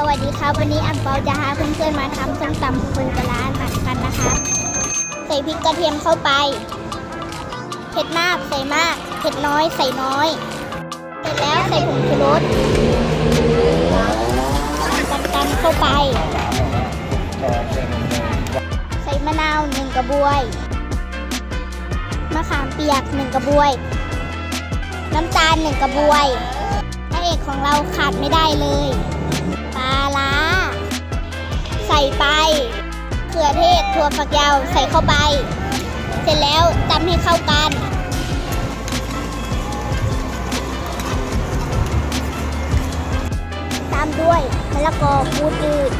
สวัสดีครับ วันนี้อังเปาจะพาเพื่อนๆมาทำส้มตำปูปลาร้าหนักกันนะคะ ใส่พริกกระเทียมเข้าไป เผ็ดมากใส่มาก เผ็ดน้อยใส่น้อย เสร็จแล้วใส่ผงชูรสกันๆเข้าไป ใส่มะนาวหนึ่งกระบวย มะขามเปียกหนึ่งกระบวย น้ำตาลหนึ่งกระบวยพระเอกของเราขาดไม่ได้เลย ส่ไปเขือเทศถั่วฝักยาวใส่เข้าไป เสร็จแล้วตำให้เข้ากัน ตามด้วยมะละกอขูดอืด